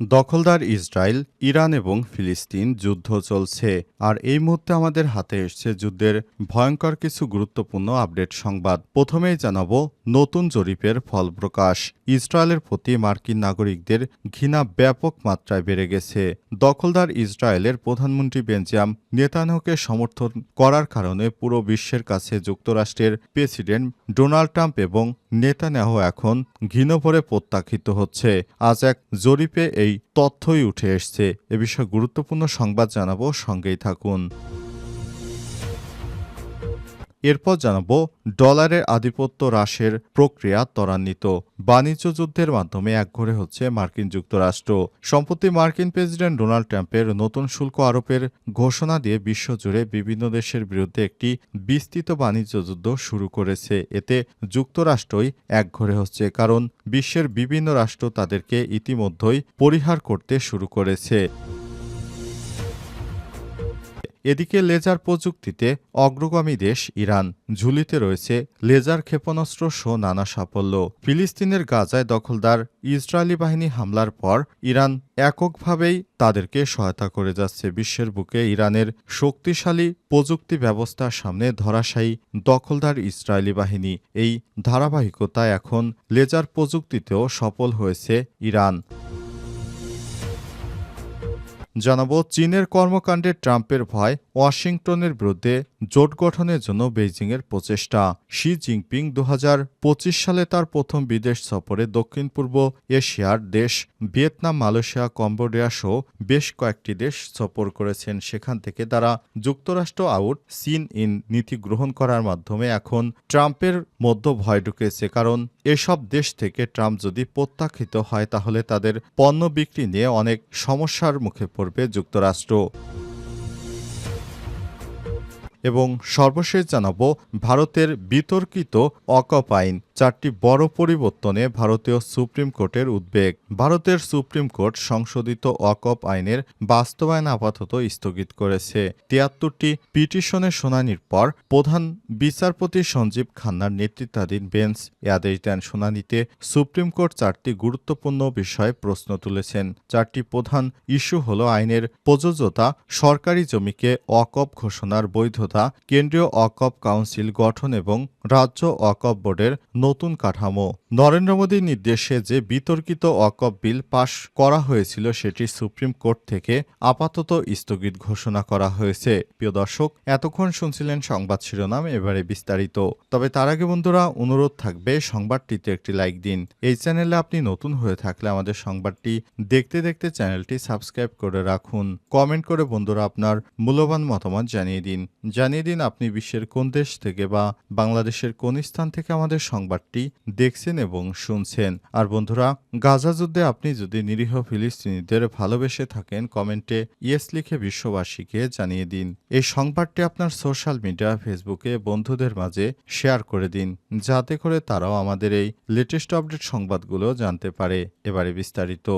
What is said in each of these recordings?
দখলদার Israel, Iran এবং ফিলিস্তিন যুদ্ধ চলছে। আর এই মুহূর্তে আমাদের হাতে এসছে যুদ্ধের ভয়ঙ্কর কিছু গুরুত্বপূর্ণ আপডেট সংবাদ। প্রথমেই জানাব নতুন জরিপের ফল প্রকাশ। ইসরায়েলের প্রতি মার্কিন নাগরিকদের ঘৃণা ব্যাপক মাত্রায় বেড়ে গেছে। দখলদার ইসরায়েলের প্রধানমন্ত্রী বেঞ্জাম নেতানহকে সমর্থন করার কারণে পুরো বিশ্বের কাছে যুক্তরাষ্ট্রের প্রেসিডেন্ট ডোনাল্ড ট্রাম্প এবং নেতানিয়াহু এখন ঘৃণভরে প্রত্যাখ্যিত হচ্ছে। আজ এক জরিপে এই তথ্যই উঠে এসছে। এ বিষয়ে গুরুত্বপূর্ণ সংবাদ জানাব সঙ্গেই থাকুন। এরপর জানাব, ডলারের আধিপত্য হ্রাসের প্রক্রিয়া ত্বরান্বিত। বাণিজ্য যুদ্ধের মাধ্যমে একঘরে হচ্ছে মার্কিন যুক্তরাষ্ট্র। সম্প্রতি মার্কিন প্রেসিডেন্ট ডোনাল্ড ট্রাম্পের নতুন শুল্ক আরোপের ঘোষণা দিয়ে বিশ্বজুড়ে বিভিন্ন দেশের বিরুদ্ধে একটি বিস্তৃত বাণিজ্য যুদ্ধ শুরু করেছে। এতে যুক্তরাষ্ট্রই একঘরে হচ্ছে, কারণ বিশ্বের বিভিন্ন রাষ্ট্র তাদেরকে ইতিমধ্যেই পরিহার করতে শুরু করেছে। এদিকে লেজার প্রযুক্তিতে অগ্রগামী দেশ ইরান। ঝুলিতে রয়েছে লেজার ক্ষেপণাস্ত্র সহ নানা সাফল্য। ফিলিস্তিনের গাজায় দখলদার ইসরায়েলি বাহিনী হামলার পর ইরান এককভাবেই তাদেরকে সহায়তা করে যাচ্ছে। বিশ্বের বুকে ইরানের শক্তিশালী প্রযুক্তি ব্যবস্থার সামনে ধরাশায়ী দখলদার ইসরায়েলি বাহিনী। এই ধারাবাহিকতায় এখন লেজার প্রযুক্তিতেও সফল হয়েছে ইরান। জানাব, চীনের কর্মকাণ্ডে ট্রাম্পের ভয় ওয়াশিংটনের বিরুদ্ধে জোট গঠনের জন্য বেইজিংয়ের প্রচেষ্টা। শি জিনপিং দু হাজার পঁচিশ সালে তার প্রথম বিদেশ সফরে দক্ষিণ পূর্ব এশিয়ার দেশ ভিয়েতনাম, মালয়েশিয়া, কম্বোডিয়া সহ বেশ কয়েকটি দেশ সফর করেছেন। সেখান থেকে তারা যুক্তরাষ্ট্র আউট সিন ইন নীতি গ্রহণ করার মাধ্যমে এখন ট্রাম্পের মধ্য ভয় ঢুকেছে। কারণ এসব দেশ থেকে ট্রাম্প যদি প্রত্যাখ্যিত হয়, তাহলে তাদের পণ্য বিক্রি নিয়ে অনেক সমস্যার মুখে পড়বে যুক্তরাষ্ট্র। এবং সর্বশেষ জানাব ভারতের বিতর্কিত অকপ আইন। চারটি বড় পরিবর্তনে ভারতীয় সুপ্রিম কোর্টের উদ্বেগ। ভারতের সুপ্রিম কোর্ট সংশোধিত অকপ আইনের বাস্তবায়ন আপাতত স্থগিত করেছে। তিয়াত্তরটি পিটিশনের শুনানির পর প্রধান বিচারপতি সঞ্জীব খান্নার নেতৃত্বাধীন বেঞ্চ এ আদেশ দেন। শুনানিতে সুপ্রিম কোর্ট চারটি গুরুত্বপূর্ণ বিষয়ে প্রশ্ন তুলেছেন। চারটি প্রধান ইস্যু হল আইনের প্রযোজ্যতা, সরকারি জমিকে অকপ ঘোষণার বৈধতা, কেন্দ্রীয় অকপ কাউন্সিল গঠন এবং রাজ্য অকপ বোর্ডের নতুন কাঠামো। নরেন্দ্র মোদীর নির্দেশে যে বিতর্কিত অকপ বিল পাশ করা হয়েছিল, সেটি সুপ্রিম কোর্ট থেকে আপাতত স্থগিত ঘোষণা করা হয়েছে। প্রিয় দর্শক, এতক্ষণ শুনছিলেন সংবাদ শিরোনাম, এবারে বিস্তারিত। তবে তার আগে বন্ধুরা, অনুরোধ থাকবে, সংবাদটিতে একটি লাইক দিন। এই চ্যানেলে আপনি নতুন হয়ে থাকলে আমাদের সংবাদটি দেখতে দেখতে চ্যানেলটি সাবস্ক্রাইব করে রাখুন। কমেন্ট করে বন্ধুরা আপনার মূল্যবান মতামত জানিয়ে দিন। জানিয়ে দিন আপনি বিশ্বের কোন দেশ থেকে বা বাংলাদেশের কোন স্থান থেকে আমাদের সংবাদটি দেখছেন এবং শুনছেন। আর বন্ধুরা, গাজা যুদ্ধে আপনি যদি নিরীহ ফিলিস্তিনিদের ভালোবেসে থাকেন, কমেন্টে ইয়েস লিখে বিশ্ববাসীকে জানিয়ে দিন। এই সংবাদটি আপনার সোশ্যাল মিডিয়া, ফেসবুকে বন্ধুদের মাঝে শেয়ার করে দিন, যাতে করে তারাও আমাদের এই লেটেস্ট আপডেট সংবাদগুলো জানতে পারে। এবারে বিস্তারিত।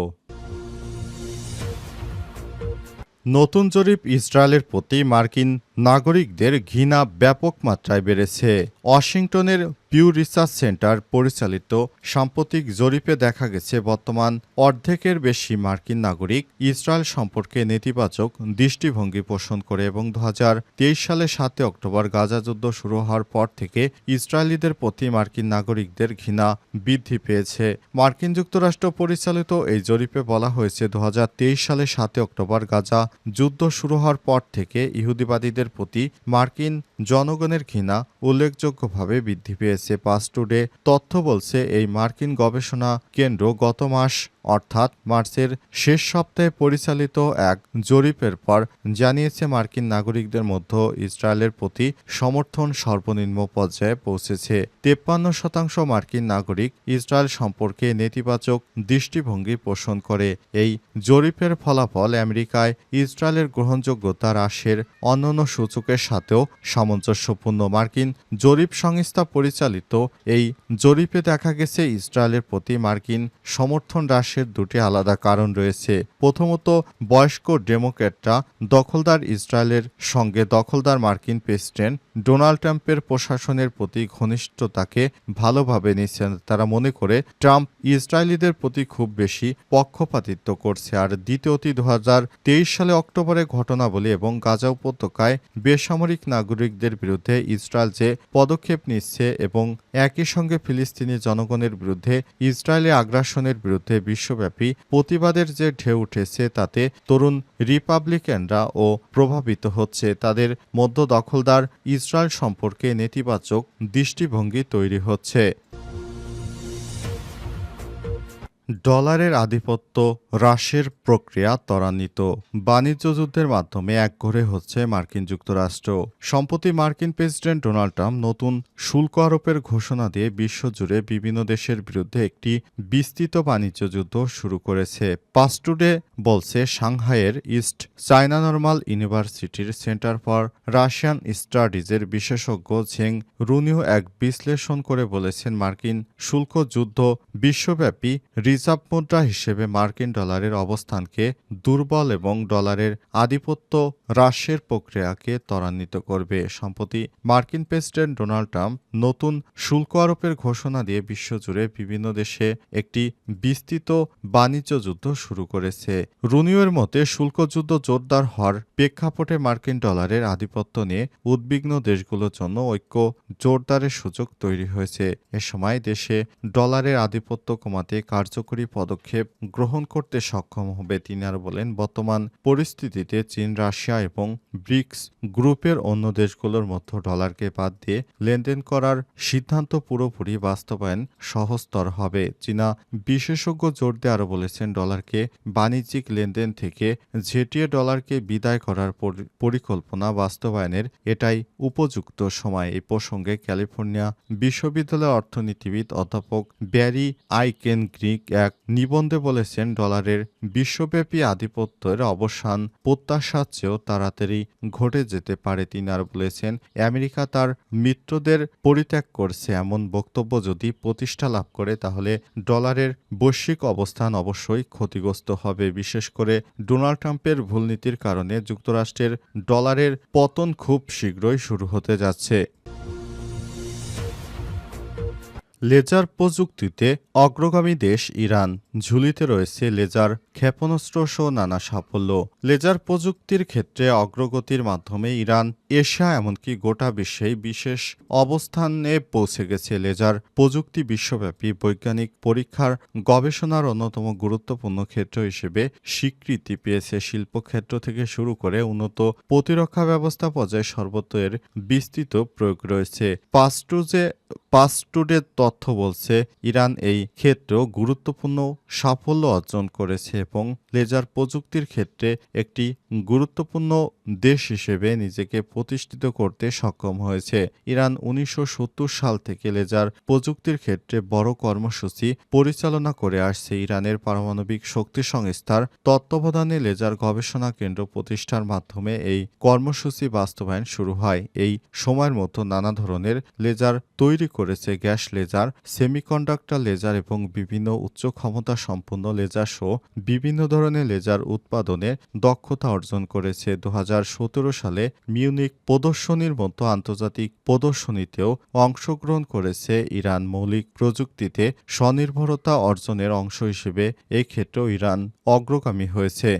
নতুন জরিপ ইসরায়েলের প্রতি মার্কিন নাগরিকদের ঘৃণা ব্যাপক মাত্রায় বেড়েছে। ওয়াশিংটনের পিউ রিসার্চ সেন্টার পরিচালিত সাম্প্রতিক জরিপে দেখা গেছে, বর্তমান অর্ধেকের বেশি মার্কিন নাগরিক ইসরায়েল সম্পর্কে নেতিবাচক দৃষ্টিভঙ্গি পোষণ করে এবং দু হাজার তেইশ সালে সাতই অক্টোবর গাজা যুদ্ধ শুরু হওয়ার পর থেকে ইসরায়েলিদের প্রতি মার্কিন নাগরিকদের ঘৃণা বৃদ্ধি পেয়েছে। মার্কিন যুক্তরাষ্ট্র পরিচালিত এই জরিপে বলা হয়েছে দু হাজার তেইশ সালে সাতে অক্টোবর গাজা যুদ্ধ শুরু হওয়ার পর থেকে ইহুদিবাদীদের প্রতি মার্কিন জনগণের ঘৃণা উল্লেখযোগ্যভাবে বৃদ্ধি পেয়েছে। পাস টুডে তথ্য বলছে, এই মার্কিন গবেষণা কেন্দ্র গত মাস অর্থাৎ মার্চের শেষ সপ্তাহে পরিচালিত এক জরিপের পর জানিয়েছে মার্কিন নাগরিকদের মধ্যে ইসরায়েলের প্রতি সমর্থন সর্বনিম্ন পর্যায়ে পৌঁছেছে। তেপ্পান্ন শতাংশ মার্কিন নাগরিক ইসরায়েল সম্পর্কে নেতিবাচক দৃষ্টিভঙ্গি পোষণ করে। এই জরিপের ফলাফল আমেরিকায় ইসরায়েলের গ্রহণযোগ্যতা হ্রাসের অন্যান্য সূচকের সাথেও সামঞ্জস্যপূর্ণ। মার্কিন জরিপ সংস্থা পরিচালিত এই জরিপে দেখা গেছে, ইসরায়েলের প্রতি মার্কিন সমর্থন হ্রাসের হ্রাসের দুটি আলাদা কারণ রয়েছে। প্রথমত, বয়স্ক ডেমোক্র্যাটরা দখলদার ইসরায়েলের সঙ্গে দখলদার মার্কিন প্রেসিডেন্ট ডোনাল্ড ট্রাম্পের প্রশাসনের প্রতি ঘনিষ্ঠতাকে ভালোভাবে নিচ্ছেন। তারা মনে করে, ট্রাম্প ইসরায়েলিদের প্রতি খুব বেশি পক্ষপাতিত্ব করছে। আর দ্বিতীয়টি দু সালে অক্টোবরে ঘটনাবলী এবং গাজা উপত্যকায় বেসামরিক নাগরিকদের বিরুদ্ধে ইসরায়েল যে পদক্ষেপ নিচ্ছে এবং একই সঙ্গে ফিলিস্তিনি জনগণের বিরুদ্ধে ইসরায়েলি আগ্রাসনের বিরুদ্ধে বিশ্বব্যাপী প্রতিবাদের যে ঢেউ উঠেছে তাতে তরুণ রিপাবলিকানরা ও প্রভাবিত হচ্ছে। তাদের মধ্য দখলদার ইসরায়েল সম্পর্কে নেতিবাচক দৃষ্টিভঙ্গি তৈরি হচ্ছে। ডলারের আধিপত্য হ্রাসের প্রক্রিয়া ত্বরান্বিত। বাণিজ্য যুদ্ধের মাধ্যমে একঘরে হচ্ছে মার্কিন যুক্তরাষ্ট্র। সম্প্রতি মার্কিন প্রেসিডেন্ট ডোনাল্ড ট্রাম্প নতুন শুল্ক আরোপের ঘোষণা দিয়ে বিশ্বজুড়ে বিভিন্ন দেশের বিরুদ্ধে একটি বিস্তৃত বাণিজ্য যুদ্ধ শুরু করেছে। পাস্টুডে বলছে, সাংহাইয়ের ইস্ট চায়না নর্মাল ইউনিভার্সিটির সেন্টার ফর রাশিয়ান স্টাডিজের বিশেষজ্ঞ ঝেং রুনিও এক বিশ্লেষণ করে বলেছেন, মার্কিন শুল্ক যুদ্ধ বিশ্বব্যাপী রিজার্ভ মুদ্রা হিসেবে মার্কিন ডলারের অবস্থানকে দুর্বল এবং ডলারের আধিপত্য হ্রাসের প্রক্রিয়াকে ত্বরান্বিত করবে। সম্প্রতি মার্কিন প্রেসিডেন্ট ডোনাল্ড ট্রাম্প নতুন শুল্ক আরোপের ঘোষণা দিয়ে বিশ্বজুড়ে বিভিন্ন দেশে একটি বিস্তৃত বাণিজ্য যুদ্ধ শুরু করেছে। রুনিওর মতে, শুল্ক যুদ্ধ জোরদার হওয়ার প্রেক্ষাপটে মার্কিন ডলারের আধিপত্য নিয়ে উদ্বিগ্ন দেশগুলোর জন্য ঐক্য জোরদারের সুযোগ তৈরি হয়েছে। এ সময় দেশে ডলারের আধিপত্য কমাতে কার্যকরী পদক্ষেপ গ্রহণ করতে সক্ষম হবে তিনি আরও বলেন, বর্তমান পরিস্থিতিতে চীন, রাশিয়া এবং ব্রিক্স গ্রুপের অন্য দেশগুলোর মধ্যে ডলারকে বাদ দিয়ে লেনদেন করার সিদ্ধান্ত পুরোপুরি বাস্তবায়ন সহজতর হবে। চীনা বিশেষজ্ঞ জোর দিয়ে আরও বলেছেন, ডলারকে বাণিজ্যিক লেনদেন থেকে ঝেটিয়ে ডলারকে বিদায় করার পরি- পরিকল্পনা বাস্তবায়নের এটাই উপযুক্ত সময়। এই প্রসঙ্গে ক্যালিফোর্নিয়া বিশ্ববিদ্যালয়ের অর্থনীতিবিদ অধ্যাপক ব্যারি আইকেন গ্রিক এক নিবন্ধে বলেছেন, ডলারের বিশ্বব্যাপী আধিপত্যের অবসান প্রত্যাশার চেয়েও তাড়াতাড়ি ঘটে যেতে পারে, তিনি আর বলেছেন। আমেরিকা তার মিত্রদের পরিত্যাগ করছে এমন বক্তব্য যদি প্রতিষ্ঠা লাভ করে, তাহলে ডলারের বৈশ্বিক অবস্থান অবশ্যই ক্ষতিগ্রস্ত হবে। বিশেষ করে ডোনাল্ড ট্রাম্পের ভুল নীতির কারণে যুক্তরাষ্ট্রের ডলারের পতন খুব শীঘ্রই শুরু হতে যাচ্ছে। লেজার প্রযুক্তিতে অগ্রগামী দেশ ইরান। ঝুলিতে রয়েছে লেজার ক্ষেপণাস্ত্র সহ নানা সাফল্য। লেজার প্রযুক্তির ক্ষেত্রে অগ্রগতির মাধ্যমে ইরান, এশিয়া এমনকি গোটা বিশ্বেই বিশেষ অবস্থানে পৌঁছে গেছে লেজার প্রযুক্তি বিশ্বব্যাপী বৈজ্ঞানিক পরীক্ষার গবেষণার অন্যতম গুরুত্বপূর্ণ ক্ষেত্র হিসেবে স্বীকৃতি পেয়েছে শিল্পক্ষেত্র থেকে শুরু করে উন্নত প্রতিরক্ষা ব্যবস্থা পর্যায়ে সর্বত্র এর বিস্তৃত প্রয়োগ রয়েছে। পাস্টুজে পাস্টুডের তথ্য বলছে, ইরান এই ক্ষেত্রেও গুরুত্বপূর্ণ সাফল্য অর্জন করেছে এবং লেজার প্রযুক্তির ক্ষেত্রে একটি গুরুত্বপূর্ণ দেশ হিসেবে নিজেকে প্রতিষ্ঠিত করতে সক্ষম হয়েছে। ইরান উনিশশো সত্তর সাল থেকে লেজার প্রযুক্তির ক্ষেত্রে বড় কর্মসূচি পরিচালনা করে আসছে। ইরানের পারমাণবিক শক্তি সংস্থার তত্ত্বাবধানে লেজার গবেষণা কেন্দ্র প্রতিষ্ঠার মাধ্যমে এই কর্মসূচি বাস্তবায়ন শুরু হয়। এই সময়ের মতো নানা ধরনের লেজার তৈরি করেছে গ্যাস লেজার, সেমিকন্ডাক্টর লেজার এবং বিভিন্ন উচ্চ ক্ষমতা সম্পন্ন লেজার সহ বিভিন্ন ধরনের লেজার উৎপাদনে দক্ষতা অর্জন করেছে। দু হাজার সতেরো সালে মিউনিক প্রদর্শনীর মতো আন্তর্জাতিক প্রদর্শনীতেও অংশগ্রহণ করেছে ইরান মৌলিক প্রযুক্তিতে স্বনির্ভরতা অর্জনের অংশ হিসেবে। এক্ষেত্রেও ইরান অগ্রগামী হয়েছে।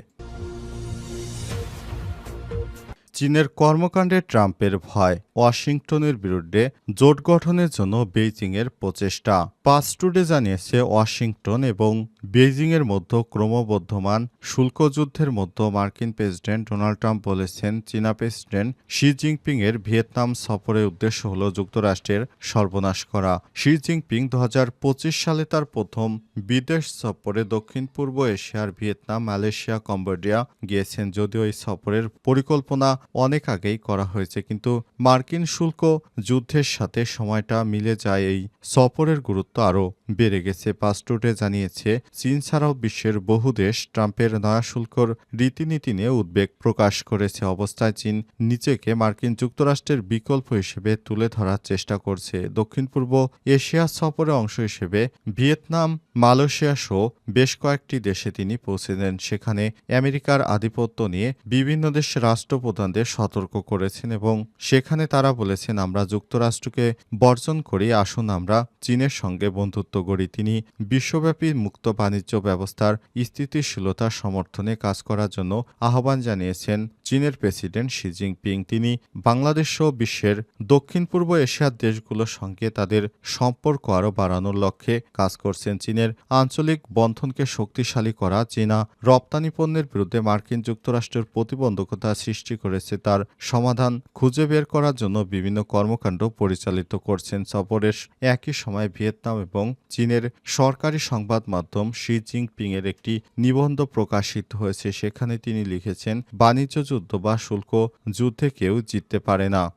চীনের কর্মকাণ্ডে ট্রাম্পের ভয় ওয়াশিংটনের বিরুদ্ধে জোট গঠনের জন্য বেইজিংয়ের প্রচেষ্টা। পাস্টুডে জানিয়েছে ওয়াশিংটন এবং বেইজিংয়ের মধ্যে ক্রমবর্ধমান শুল্ক যুদ্ধের মধ্যে মার্কিন প্রেসিডেন্ট ডোনাল্ড ট্রাম্প বলেছেন, চীনা প্রেসিডেন্ট শি জিনপিং এর ভিয়েতনাম সফরের উদ্দেশ্য হল যুক্তরাষ্ট্রের সর্বনাশ করা। শি জিনপিং দু হাজার পঁচিশ সালে তার প্রথম বিদেশ সফরে দক্ষিণ পূর্ব এশিয়ার ভিয়েতনাম, মালয়েশিয়া, কম্বোডিয়া গিয়েছেন যদিও এই সফরের পরিকল্পনা অনেক আগেই করা হয়েছে, কিন্তু মার্কিন শুল্ক যুদ্ধের সাথে সময়টা মিলে যায় এই সফরের গুরুত্ব। আরও বেড়ে গেছে। পাসপোর্টে জানিয়েছে, চীন ছাড়াও বিশ্বের বহু দেশ ট্রাম্পের নয়া শুল্কর রীতিনীতি নিয়ে উদ্বেগ প্রকাশ করেছে। অবস্থায় চীন নিজেকে মার্কিন যুক্তরাষ্ট্রের বিকল্প হিসেবে তুলে ধরার চেষ্টা করছে। দক্ষিণ পূর্ব এশিয়া সফরের অংশ হিসেবে ভিয়েতনাম, মালয়েশিয়া সহ বেশ কয়েকটি দেশে তিনি পৌঁছেছেন। সেখানে আমেরিকার আধিপত্য নিয়ে বিভিন্ন দেশের রাষ্ট্রপ্রধানদের সতর্ক করেছেন এবং সেখানে তারা বলেছেন, আমরা যুক্তরাষ্ট্রকে বর্জন করি, আসুন আমরা চীনের সঙ্গে বন্ধুত্ব গড়ি তিনি বিশ্বব্যাপী মুক্ত বাণিজ্য ব্যবস্থার স্থিতিশীলতা সমর্থনে কাজ করার জন্য আহ্বান জানিয়েছেন চীনের প্রেসিডেন্ট শি জিনপিং। তিনি বাংলাদেশ সহ বিশ্বের দক্ষিণ পূর্ব এশিয়ার দেশগুলোর সঙ্গে তাদের সম্পর্ক আরও বাড়ানোর লক্ষ্যে কাজ করছেন চীনের আঞ্চলিক বন্ধনকে শক্তিশালী করা, চীনা রপ্তানি পণ্যের বিরুদ্ধে মার্কিন যুক্তরাষ্ট্রের প্রতিবন্ধকতা সৃষ্টি করেছে, তার সমাধান খুঁজে বের করার জন্য বিভিন্ন কর্মকাণ্ড পরিচালিত করছেন। সফরের একই সময় ভিয়েতনাম এবং চীনের সরকারি সংবাদ মাধ্যম শি জিনপিং এর একটি নিবন্ধ প্রকাশিত হয়েছে। সেখানে তিনি লিখেছেন, বাণিজ্য যুদ্ধ বা শুল্ক যুদ্ধে কেউ জিততে পারে না।